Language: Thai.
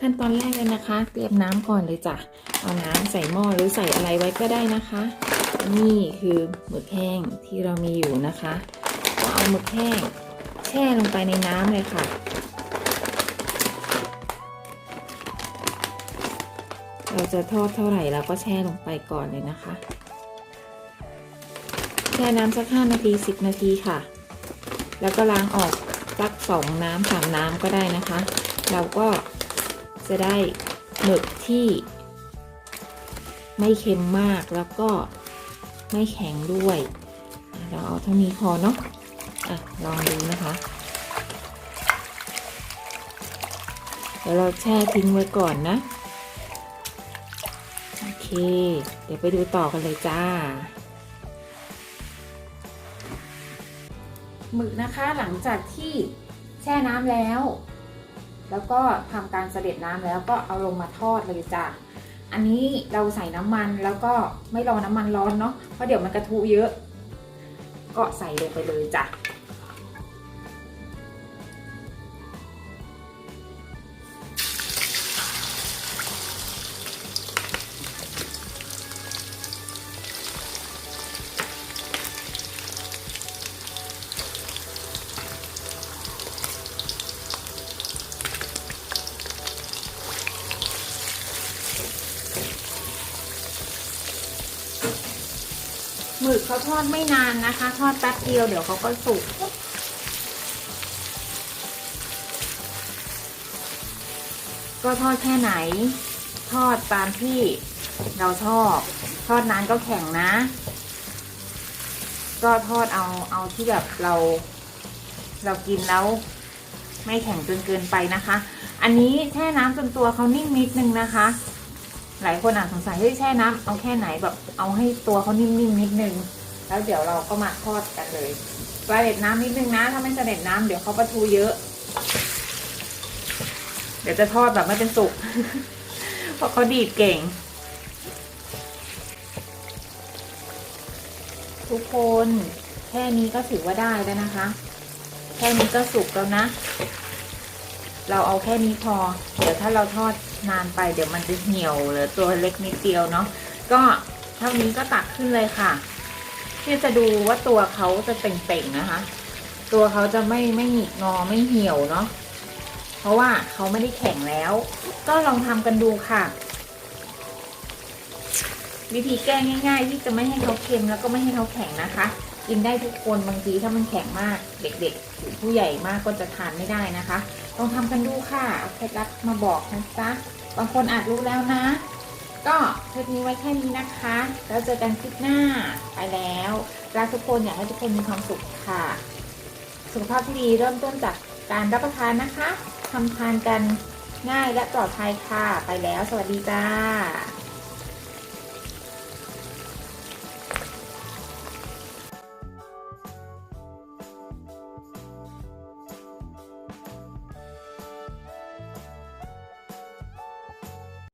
ขั้นตอนแรกเลยนะคะ เตรียมน้ำก่อนเลยจ้ะเอาน้ำใส่หม้อหรือใส่อะไรไว้ก็ได้นะคะ นี่คือหมึกแห้งที่เรามีอยู่นะคะก็เอาหมึกแห้งแช่ลงไปในน้ำเลยค่ะ เราจะทอดเท่าไหร่เราก็แช่ลงไปก่อนเลยนะคะ แช่น้ำสักห้านาทีสิบนาทีค่ะ แล้วก็ล้างออกสักสองน้ำสามน้ำก็ได้นะคะ เราก็ จะได้หมึกที่ไม่เค็มมากแล้วก็ไม่แข็งด้วยเราเอาเท่านี้พอเนาะอะลองดูนะคะเดี๋ยวเราแช่ทิ้งไว้ก่อนนะ โอเค เดี๋ยวไปดูต่อกันเลยจ้าหมึกนะคะหลังจากที่แช่น้ำแล้ว แล้วก็ทำการเสด็จน้ำแล้วก็เอาลงมาทอดเลยจ้ะอันนี้เราใส่น้ำมันแล้วก็ไม่รอน้ำมันร้อนเนาะเพราะเดี๋ยวมันกระทุเยอะ ก็ใส่ลงไปเลยจ้ะ หมึกเขาทอดไม่นานนะคะ ทอดแป๊บเดียวเดี๋ยวเขาก็สุกก็ทอดแค่ไหน ทอดตามที่เราชอบ ทอดนานก็แข็งนะ ก็ทอดเอาเอาที่แบบเรา เรากินแล้ว ไม่แข็งจนเกินไปนะคะ อันนี้แช่น้ำจนตัวเขานิ่มนิดนึงนะคะ หลายคนอาจสงสัยเฮ้ยแช่น้ำเอาแค่ไหนแบบเอาให้ตัวเขานิ่มๆนิดนึง แล้วเดี๋ยวเราก็มาทอดกันเลยเด็จน้ำนิดนึงนะ ถ้าไม่เสด็จน้ำเดี๋ยวเขาปลาทูเยอะ เดี๋ยวจะทอดแบบไม่เป็นสุกเพราะเขาดีดเก่ง ทุกคนแค่นี้ก็ถือว่าได้แล้วนะคะ แค่นี้ก็สุกแล้วนะ เราเอาแค่นี้พอ เดี๋ยวถ้าเราทอด นานไปเดี๋ยวมันจะเหี่ยวหลือตัวเล็กนิดเดียวเนาะก็เท่านี้ก็ตักขึ้นเลยค่ะที่จะดูว่าตัวเขาจะเต่งๆนะคะ ตัวเขาจะไม่ไม่หงิกงอไม่เหี่ยวเนาะเพราะว่าเขาไม่ได้แข็งแล้ว ก็ลองทำกันดูค่ะ วิธีแก้ง่าย ๆ ที่จะไม่ให้เขาเค็มแล้วก็ไม่ให้เขาแข็งนะคะ กินได้ทุกคนบางทีถ้ามันแข็งมากเด็กๆหรือผู้ใหญ่มากก็จะทานไม่ได้นะคะลองทำกันดูค่ะเอาเคล็ดลับมาบอกนะจ๊ะบางคนอาจรู้แล้วนะ ก็คลิปนี้ไว้แค่นี้นะคะ แล้วเจอกันคลิปหน้าไปแล้วรักทุกคนอยากให้ทุกคนมีความสุขค่ะ สุขภาพที่ดีเริ่มต้นจากการรับประทานนะคะทำทานกันง่ายและปลอดภัยค่ะ ไปแล้ว สวัสดีจ้า